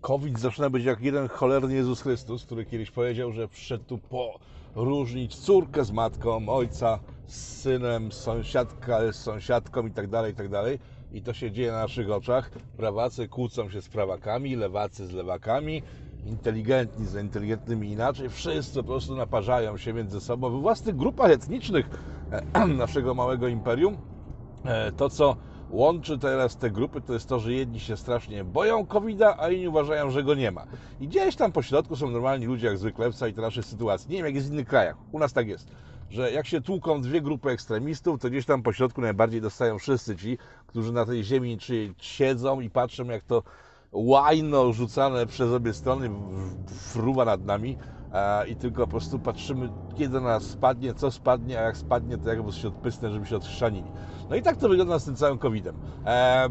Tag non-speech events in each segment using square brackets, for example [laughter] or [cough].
COVID zaczyna być jak jeden cholerny Jezus Chrystus, który kiedyś powiedział, że przyszedł tu poróżnić córkę z matką, ojca z synem, sąsiadka z sąsiadką i tak dalej, i tak dalej. I to się dzieje na naszych oczach. Prawacy kłócą się z prawakami, lewacy z lewakami, inteligentni z inteligentnymi inaczej. Wszyscy po prostu naparzają się między sobą we własnych grupach etnicznych e, [clears throat] naszego małego imperium. E, To, co łączy teraz te grupy, to jest to, że jedni się strasznie boją covid a inni uważają, że go nie ma. I gdzieś tam po środku są normalni ludzie, jak zwykle w całej tej naszej sytuacji. Nie wiem, jak jest w innych krajach. U nas tak jest. Że jak się tłuką dwie grupy ekstremistów, to gdzieś tam po środku najbardziej dostają wszyscy ci, którzy na tej ziemi czy siedzą i patrzą, jak to łajno rzucane przez obie strony fruwa nad nami i tylko po prostu patrzymy, kiedy na nas spadnie, co spadnie, a jak spadnie, to jak po prostu się odpysnę, żeby się odchrzanili. No i tak to wygląda z tym całym COVID-em. E,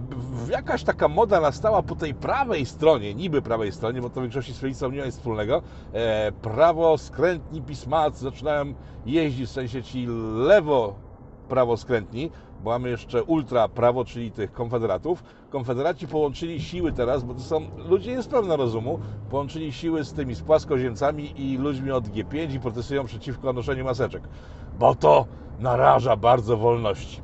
jakaś taka moda nastała po tej prawej stronie, niby prawej stronie, bo to w większości z prawicą nie ma nic wspólnego. E, prawo, skrętni pismacy zaczynają jeździć, w sensie ci lewo prawoskrętni, bo mamy jeszcze ultra prawo, czyli tych konfederatów. Konfederaci połączyli siły teraz, bo to są ludzie niespełna rozumu, połączyli siły z tymi z płaskoziemcami i ludźmi od G5 i protestują przeciwko noszeniu maseczek, bo to naraża bardzo wolności.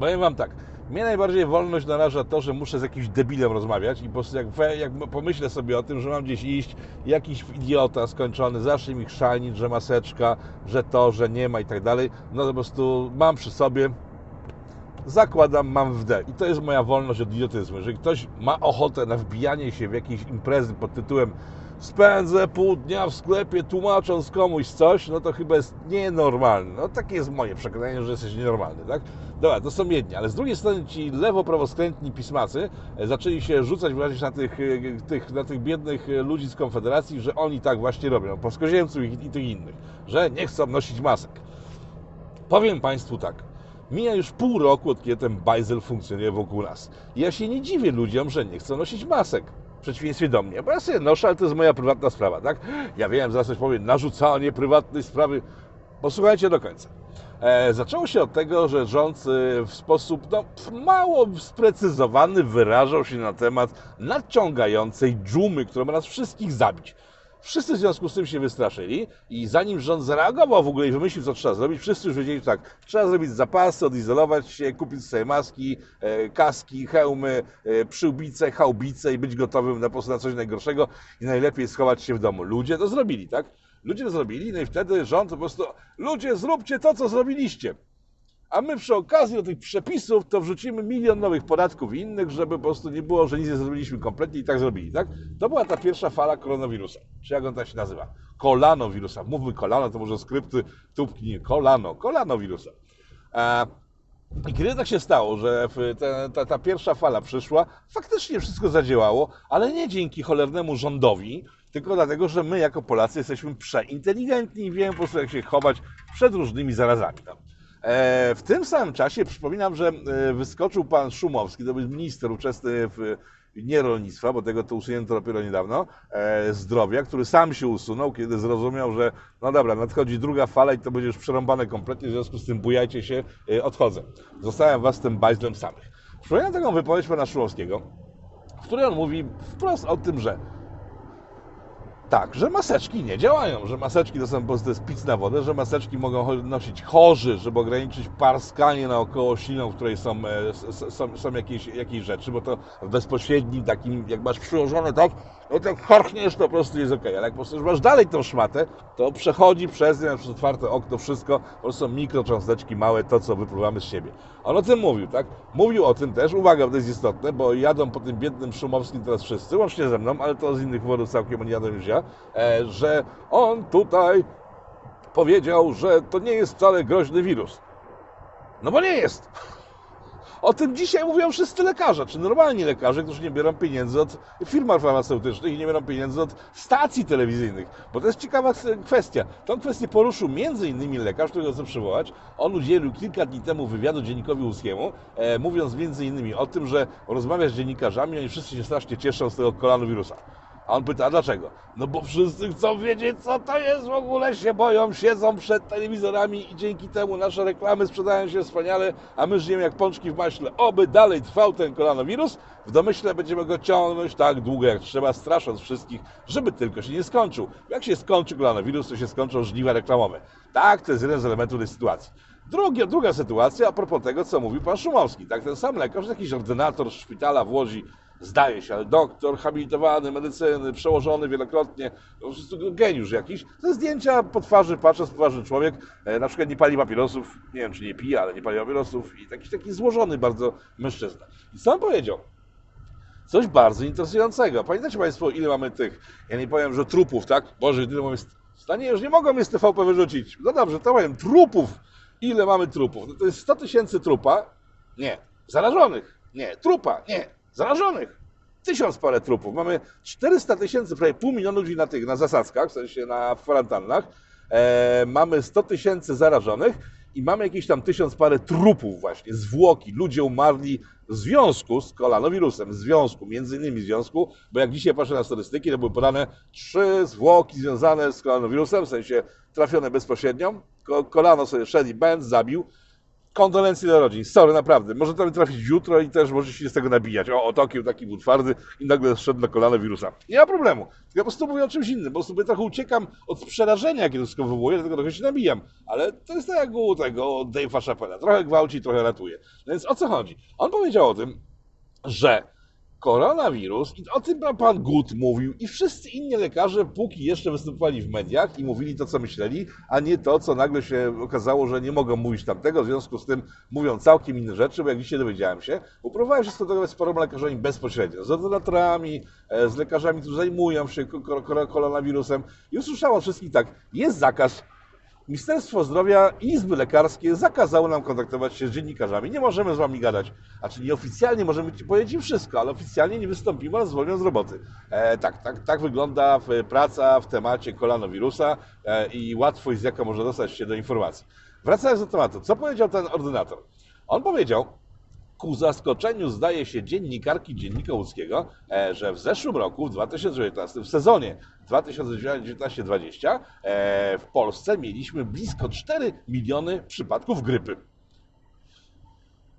Powiem Wam tak, mnie najbardziej wolność naraża to, że muszę z jakimś debilem rozmawiać i po prostu jak, jak pomyślę sobie o tym, że mam gdzieś iść, jakiś idiota skończony zacznie mi chrzanić, że maseczka, że to, że nie ma i tak dalej, no to po prostu mam przy sobie, zakładam, mam w D. I to jest moja wolność od idiotyzmu. Jeżeli ktoś ma ochotę na wbijanie się w jakieś imprezy pod tytułem spędzę pół dnia w sklepie tłumacząc komuś coś, no to chyba jest nienormalne. No takie jest moje przekonanie, że jesteś nienormalny, tak? Dobra, to są jedni, ale z drugiej strony ci lewo-prawoskrętni pismacy e, zaczęli się rzucać właśnie na tych, e, tych, na tych biednych e, ludzi z Konfederacji, że oni tak właśnie robią, płaskoziemców i, i tych innych, że nie chcą nosić masek. Powiem Państwu tak. Mija już pół roku, od kiedy ten bajzel funkcjonuje wokół nas. I ja się nie dziwię ludziom, że nie chcą nosić masek. W przeciwieństwie do mnie, bo ja sobie noszę, ale to jest moja prywatna sprawa, tak? Ja wiem, zaraz coś powiem, narzucanie prywatnej sprawy. Posłuchajcie do końca. E, zaczęło się od tego, że rząd e, w sposób no, mało sprecyzowany wyrażał się na temat nadciągającej dżumy, która ma nas wszystkich zabić. Wszyscy w związku z tym się wystraszyli i zanim rząd zareagował w ogóle i wymyślił, co trzeba zrobić, wszyscy już wiedzieli, że tak, trzeba zrobić zapasy, odizolować się, kupić sobie maski, e, kaski, hełmy, e, przyłbice, chałbice i być gotowym na, na coś najgorszego i najlepiej schować się w domu. Ludzie to zrobili, tak? Ludzie to zrobili, no i wtedy rząd po prostu, ludzie zróbcie to, co zrobiliście. A my przy okazji do tych przepisów to wrzucimy milion nowych podatków i innych, żeby po prostu nie było, że nic nie zrobiliśmy kompletnie i tak zrobili, tak? To była ta pierwsza fala koronawirusa. Czy jak on tak się nazywa? Kolanowirusa. Mówmy kolano, to może skrypty tubki, nie, kolano, kolanowirusa. E, i kiedy tak się stało, że ta, ta, ta pierwsza fala przyszła, faktycznie wszystko zadziałało, ale nie dzięki cholernemu rządowi, tylko dlatego, że my jako Polacy jesteśmy przeinteligentni i wiemy po prostu jak się chować przed różnymi zarazami. No. E, w tym samym czasie przypominam, że e, wyskoczył pan Szumowski, to był minister ówczesny w nie rolnictwa, bo tego to usunięto dopiero niedawno, e, zdrowia, który sam się usunął, kiedy zrozumiał, że no dobra, nadchodzi druga fala i to będzie już przerąbane kompletnie, w związku z tym bujajcie się, odchodzę. Zostałem was z tym bajzlem samych. Przypominam taką wypowiedź pana Szumowskiego, w której on mówi wprost o tym, że tak, że maseczki nie działają, że maseczki to są po prostu to jest pic na wodę, że maseczki mogą nosić chorzy, żeby ograniczyć parskanie naokoło śliną, w której są, e, są, są jakieś, jakieś rzeczy, bo to w bezpośrednim takim, jak masz przyłożone tak, no to harchniesz, to po prostu jest ok, ale jak po prostu masz dalej tą szmatę, to przechodzi przez nie, przez otwarte okno, wszystko, po prostu mikrocząsteczki małe, to co wypływamy z siebie. On o tym mówił, tak? Mówił o tym też, uwaga, to jest istotne, bo jadą po tym biednym Szumowskim teraz wszyscy, łącznie ze mną, ale to z innych powodów całkiem oni jadą już ja, e, że on tutaj powiedział, że to nie jest wcale groźny wirus. No bo nie jest. O tym dzisiaj mówią wszyscy lekarze, czy normalni lekarze, którzy nie biorą pieniędzy od firm farmaceutycznych i nie biorą pieniędzy od stacji telewizyjnych. Bo to jest ciekawa kwestia. Tą kwestię poruszył między innymi lekarz, którego chcę przywołać. On udzielił kilka dni temu wywiadu dziennikowi Łuskiemu, e, mówiąc między innymi o tym, że rozmawia z dziennikarzami, oni wszyscy się strasznie cieszą z tego kolanowirusa. A on pyta, dlaczego? No bo wszyscy chcą wiedzieć, co to jest w ogóle, się boją, siedzą przed telewizorami i dzięki temu nasze reklamy sprzedają się wspaniale, a my żyjemy jak pączki w maśle. Oby dalej trwał ten koronawirus, w domyśle będziemy go ciągnąć tak długo jak trzeba, strasząc wszystkich, żeby tylko się nie skończył. Jak się skończy koronawirus, to się skończą żniwa reklamowe. Tak, to jest jeden z elementów tej sytuacji. Druga, druga sytuacja a propos tego, co mówił pan Szumowski. Tak, ten sam lekarz, jakiś ordynator szpitala w Łodzi, zdaje się, ale doktor, habilitowany, medycyny, przełożony wielokrotnie, geniusz jakiś. Te zdjęcia po twarzy, patrząc poważny człowiek, e, na przykład nie pali papierosów, nie wiem czy nie pije, ale nie pali papierosów i taki, taki złożony bardzo mężczyzna. I on powiedział? Coś bardzo interesującego. Pamiętacie Państwo, ile mamy tych, ja nie powiem, że trupów, tak? Boże, ile mamy... Stanie już nie mogą mnie z TVP wyrzucić. No dobrze, to powiem, trupów. Ile mamy trupów? No to jest 100 tysięcy trupa. Nie. Zarażonych. Nie. Trupa. Nie. Zarażonych. Tysiąc parę trupów. Mamy 400 tysięcy, prawie pół miliona ludzi na tych, na zasadzkach, w sensie na kwarantannach. E, mamy 100 tysięcy zarażonych i mamy jakieś tam tysiąc parę trupów właśnie, zwłoki. Ludzie umarli w związku z kolanowirusem, w związku, między innymi w związku, bo jak dzisiaj patrzę na statystyki, to były podane trzy zwłoki związane z kolanowirusem, w sensie trafione bezpośrednio. Ko- Kolano sobie i będ, zabił. Kondolencje do rodzin. Sorry, naprawdę. Może to mi trafić jutro i też może się z tego nabijać. O, otokiem taki był twardy i nagle zszedł na kolano wirusa. Nie ma problemu. Ja po prostu mówię o czymś innym. Po prostu trochę uciekam od przerażenia, jakie to wszystko wywołuje, dlatego trochę się nabijam. Ale to jest tak jak u tego Dave'a Chappella. Trochę gwałci, trochę ratuje. No więc o co chodzi? On powiedział o tym, że koronawirus, i o tym pan Gut mówił, i wszyscy inni lekarze, póki jeszcze występowali w mediach i mówili to, co myśleli, a nie to, co nagle się okazało, że nie mogą mówić tamtego, w związku z tym mówią całkiem inne rzeczy, bo jak dzisiaj dowiedziałem się, próbowałem się skontaktować z paroma lekarzami bezpośrednio, z ordynatorami, e, z lekarzami, którzy zajmują się ko- ko- ko- koronawirusem. I usłyszałem wszystkich tak, jest zakaz Ministerstwo Zdrowia i Izby Lekarskie zakazały nam kontaktować się z dziennikarzami. Nie możemy z wami gadać. A czy nieoficjalnie możemy ci powiedzieć wszystko, ale oficjalnie nie wystąpimy, a zwolnią z roboty. E, tak, tak, tak wygląda w, praca w temacie kolanowirusa e, i łatwość, z jaką można dostać się do informacji. Wracając do tematu, co powiedział ten ordynator? On powiedział, ku zaskoczeniu zdaje się dziennikarki Dziennika Łódzkiego, e, że w zeszłym roku, w 2019, w sezonie 2019-2020 e, w Polsce mieliśmy blisko 4 miliony przypadków grypy.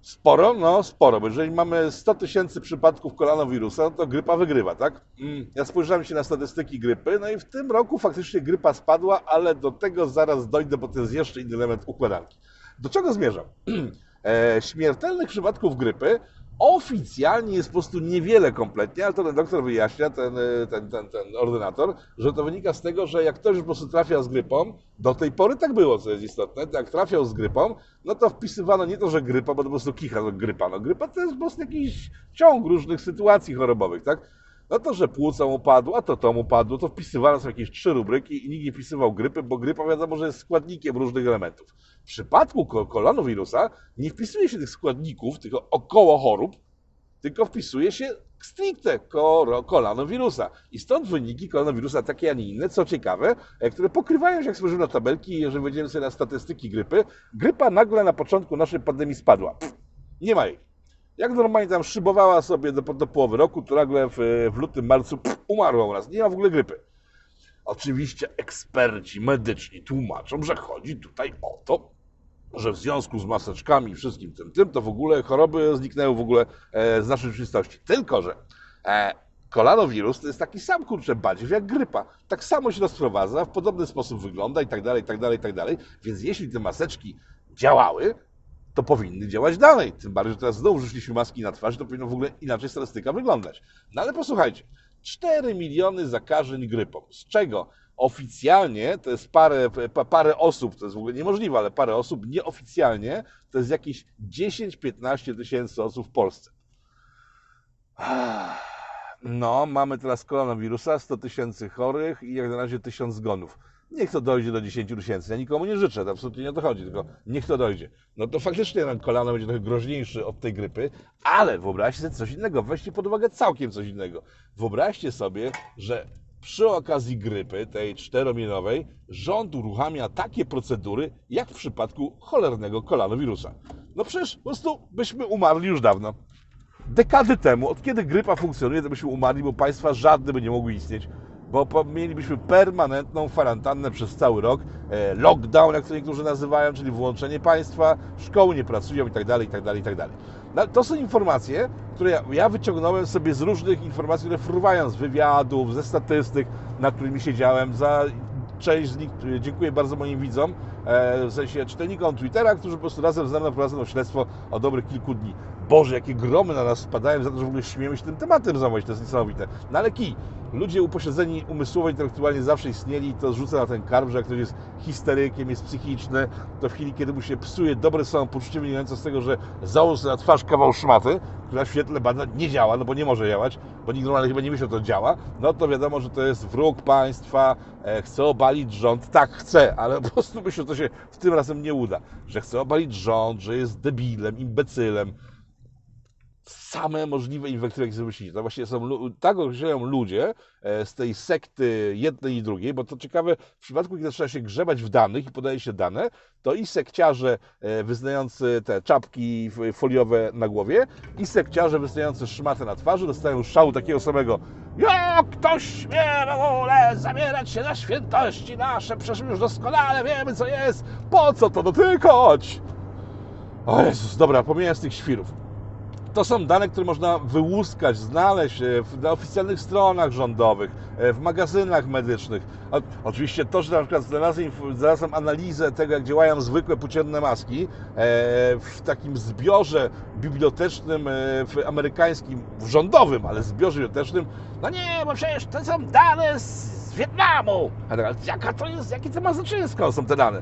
Sporo? No sporo, bo jeżeli mamy 100 tysięcy przypadków koronawirusa, no to grypa wygrywa, tak? Mm, Ja spojrzałem się na statystyki grypy, no i w tym roku faktycznie grypa spadła, ale do tego zaraz dojdę, bo to jest jeszcze inny element układanki. Do czego zmierzam? [clears throat] e, śmiertelnych przypadków grypy oficjalnie jest po prostu niewiele kompletnie, ale to ten doktor wyjaśnia, ten, e, ten, ten, ten ordynator, że to wynika z tego, że jak ktoś po prostu trafia z grypą, do tej pory tak było, co jest istotne, jak trafiał z grypą, no to wpisywano nie to, że grypa, bo to po prostu kicha, no grypa, no grypa to jest po prostu jakiś ciąg różnych sytuacji chorobowych, tak? No to, że płuca mu padło, a to to mu padło, to wpisywane są jakieś trzy rubryki i nikt nie wpisywał grypy, bo grypa wiadomo, że jest składnikiem różnych elementów. W przypadku ko- kolonowirusa nie wpisuje się tych składników, tych około chorób, tylko wpisuje się stricte kolanowirusa. I stąd wyniki kolonowirusa takie, a nie inne, co ciekawe, e, które pokrywają się, jak spojrzymy na tabelki, jeżeli wejdziemy sobie na statystyki grypy, grypa nagle na początku naszej pandemii spadła. Pff, nie ma jej. Jak normalnie tam szybowała sobie do, do połowy roku, to nagle w, w lutym, marcu pff, umarła u nas. Nie ma w ogóle grypy. Oczywiście eksperci medyczni tłumaczą, że chodzi tutaj o to, że w związku z maseczkami i wszystkim tym, tym, to w ogóle choroby zniknęły w ogóle e, z naszej rzeczywistości. Tylko, że e, kolanowirus to jest taki sam, kurczę, badziew jak grypa. Tak samo się rozprowadza, w podobny sposób wygląda i tak dalej, i tak dalej, i tak dalej. Więc jeśli te maseczki działały, to powinny działać dalej. Tym bardziej, że teraz znowu rzuciliśmy maski na twarz, to powinno w ogóle inaczej statystyka wyglądać. No ale posłuchajcie, 4 miliony zakażeń grypą, z czego oficjalnie to jest parę, pa- parę osób, to jest w ogóle niemożliwe, ale parę osób, nieoficjalnie to jest jakieś 10-15 tysięcy osób w Polsce. No, mamy teraz koronawirusa, 100 tysięcy chorych i jak na razie 1000 zgonów. Niech to dojdzie do 10 tysięcy. Ja nikomu nie życzę, to absolutnie nie o to chodzi, tylko niech to dojdzie. No to faktycznie ten kolano będzie trochę groźniejszy od tej grypy, ale wyobraźcie sobie coś innego, weźcie pod uwagę całkiem coś innego. Wyobraźcie sobie, że przy okazji grypy, tej czteromienowej, rząd uruchamia takie procedury, jak w przypadku cholernego kolanowirusa. No przecież po prostu byśmy umarli już dawno. dekady temu, od kiedy grypa funkcjonuje, to byśmy umarli, bo państwa żadne by nie mogły istnieć, bo mielibyśmy permanentną kwarantannę przez cały rok, e, lockdown, jak to niektórzy nazywają, czyli wyłączenie państwa, szkoły nie pracują i tak dalej, i tak dalej, i tak dalej. No, To są informacje, które ja, wyciągnąłem sobie z różnych informacji, które fruwają z wywiadów, ze statystyk, nad którymi siedziałem. Za część z nich dziękuję bardzo moim widzom, w sensie czytelnikom Twittera, którzy po prostu razem ze mną prowadzą śledztwo o dobrych kilku dni. Boże, jakie gromy na nas spadają za to, że w ogóle śmiemy się tym tematem zajmować, to jest niesamowite. No ale kij, ludzie upośledzeni umysłowo, intelektualnie zawsze istnieli i to zrzuca na ten karb, że jak ktoś jest histerykiem, jest psychiczny, to w chwili, kiedy mu się psuje dobre samopoczucie wynikające z tego, że założy na twarz kawał szmaty, która w świetle badań nie działa, no bo nie może działać, bo nikt normalnie chyba nie myśli, że to działa, no to wiadomo, że to jest wróg państwa, e, chce obalić rząd. Tak, chce, ale po prostu myślę, to się w tym razem nie uda. Że chce obalić rząd, że jest debilem, imbecylem, same możliwe inwektywy, jakie sobie myślicie. To właśnie są, tak określają ludzie e, z tej sekty jednej i drugiej, bo to ciekawe, w przypadku, kiedy zaczyna się grzebać w danych i podaje się dane, to i sekciarze e, wyznający te czapki foliowe na głowie, i sekciarze wyznający szmatę na twarzy dostają szału takiego samego jak ktoś śmie w ogóle zabierać się na świętości nasze, przecież już doskonale wiemy, co jest, po co to dotykać? O Jezus, dobra, pomijając tych świrów. To są dane, które można wyłuskać, znaleźć e, na oficjalnych stronach rządowych, e, w magazynach medycznych. Oczywiście to, że na przykład znalazłem, znalazłem analizę tego, jak działają zwykłe płócienne maski e, w takim zbiorze bibliotecznym, w amerykańskim, w rządowym, ale zbiorze bibliotecznym. No nie, bo przecież to są dane z, Wietnamu. Ale jaka to jest, jakie to ma znaczenie, są te dane?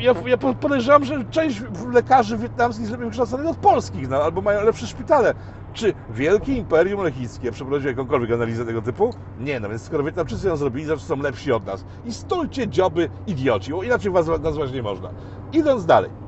Ja, ja po- podejrzewam, że część lekarzy wietnamskich jest lepiej wykształconych od polskich, no, albo mają lepsze szpitale. Czy Wielkie Imperium Lechickie przeprowadziło jakąkolwiek analizę tego typu? Nie, no więc skoro Wietnamczycy ją zrobili, zawsze są lepsi od nas. I stulcie dzioby idioci, bo inaczej was nazwać nie można. Idąc dalej.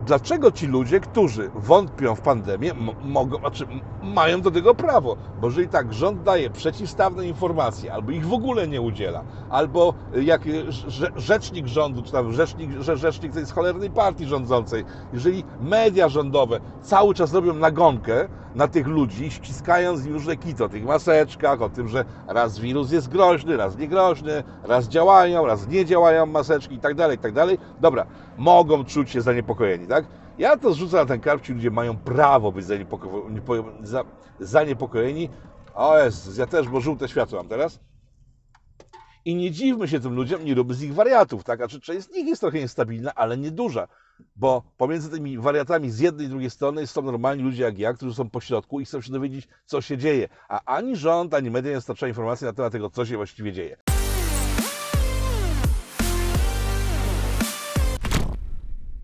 Dlaczego ci ludzie, którzy wątpią w pandemię, mogą, znaczy mają do tego prawo? Bo jeżeli tak, rząd daje przeciwstawne informacje, albo ich w ogóle nie udziela, albo y, jak y, rze- rzecznik rządu, czy tam rzecznik, rzecznik tej cholernej partii rządzącej, jeżeli media rządowe cały czas robią nagonkę na tych ludzi, ściskając im różne kity o tych maseczkach, o tym, że raz wirus jest groźny, raz niegroźny, raz działają, raz nie działają maseczki i tak dalej, i tak dalej. Dobra, mogą czuć się zaniepokojeni, tak? Ja to zrzucam na ten karp, ci ludzie mają prawo być zaniepoko- niepo- za- zaniepokojeni. O Jezus, ja też, bo żółte światło mam teraz. I nie dziwmy się tym ludziom, nie róbmy z nich wariatów, tak? A czy część z nich jest trochę niestabilna, ale nieduża. Bo pomiędzy tymi wariatami z jednej i drugiej strony są normalni ludzie jak ja, którzy są po środku i chcą się dowiedzieć, co się dzieje. A ani rząd, ani media nie dostarczają informacji na temat tego, co się właściwie dzieje.